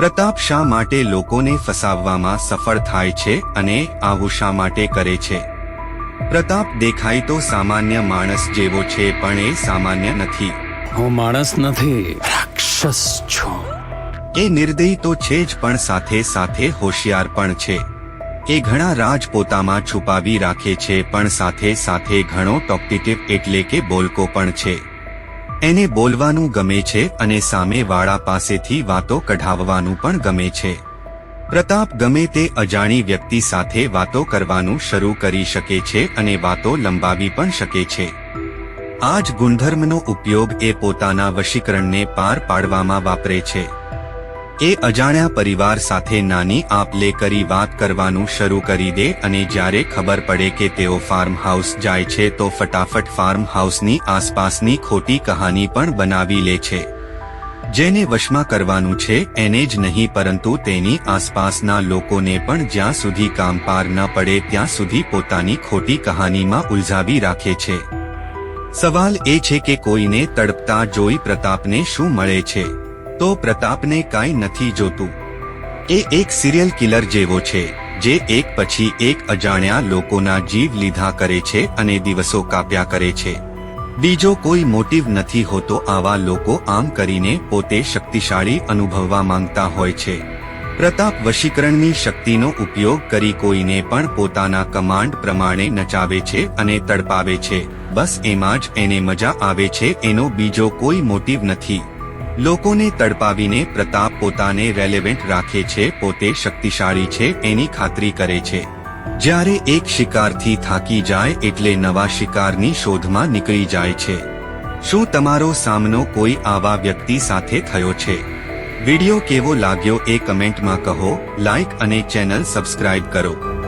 પ્રતાપ શા માટે લોકોને ફસાવવામાં સફળ થાય છે અને આવું શા માટે કરે છે? પ્રતાપ દેખાય તો સામાન્ય માણસ જેવો છે પણ એ સામાન્ય નથી. હું માણસ નથી રાક્ષસ છું. એ નિર્દયી તો છે જ પણ સાથે સાથે હોશિયાર પણ છે. એ ઘણા રાજ પોતામાં છુપાવી રાખે છે પણ સાથે સાથે ઘણો ટોક્ટિટિવ એટલે કે બોલકો પણ છે. એને બોલવાનું ગમે છે અને સામેવાળા પાસેથી વાતો કઢાવવાનું પણ ગમે છે. પ્રતાપ ગમે તે અજાણી વ્યક્તિ સાથે વાતો કરવાનું શરૂ કરી શકે છે અને વાતો લંબાવી પણ શકે છે. આ જ ગુણધર્મનો ઉપયોગ એ પોતાના વશીકરણને પાર પાડવામાં વાપરે છે. એ અજાણ્યા પરિવાર સાથે નાની આપ લે કરી વાત કરવાનું શરૂ કરી દે અને જ્યારે ખબર પડે કે તેઓ ફાર્મ હાઉસ જાય છે તો ફટાફટ ફાર્મ હાઉસની આસપાસની ખોટી કહાની પણ બનાવી લે છે. જેને વશમાં કરવાનું છે એને જ નહીં પરંતુ તેની આસપાસના લોકોને પણ જ્યાં સુધી કામ પાર ન પડે ત્યાં સુધી પોતાની ખોટી કહાનીમાં ઉલઝાવી રાખે છે. સવાલ એ છે કે કોઈને તડપતા જોઈ પ્રતાપને શું મળે છે? તો પ્રતાપને કાંઈ નથી જોતું. એ એક સિરિયલ કિલર જેવો છે, જે એક પછી એક અજાણ્યા લોકોના જીવ લીધા કરે છે અને દિવસો કાપ્યા કરે છે. બીજો કોઈ મોટિવ નથી હોતો આવા લોકો આમ કરીને પોતે શક્તિશાળી અનુભવવા માંગતા હોય છે. પ્રતાપ વશીકરણની શક્તિનો ઉપયોગ કરી કોઈને પણ પોતાના કમાન્ડ પ્રમાણે નચાવે છે અને તડપાવે છે. બસ એમાં જ એને મજા આવે છે, એનો બીજો કોઈ મોટિવ નથી. લોકોને તડપાવીને પ્રતાપ પોતાને રેલેવન્ટ રાખે છે, પોતે શક્તિશાળી છે, એની ખાતરી કરે છે. જ્યારે એક શિકારથી થાકી જાય એટલે નવા શિકારની શોધમાં નીકળી જાય છે. શું તમારો સામનો કોઈ આવા વ્યક્તિ સાથે થયો છે? વિડિયો કેવો લાગ્યો એ કમેન્ટમાં કહો, લાઈક અને ચેનલ સબસ્ક્રાઇબ કરો.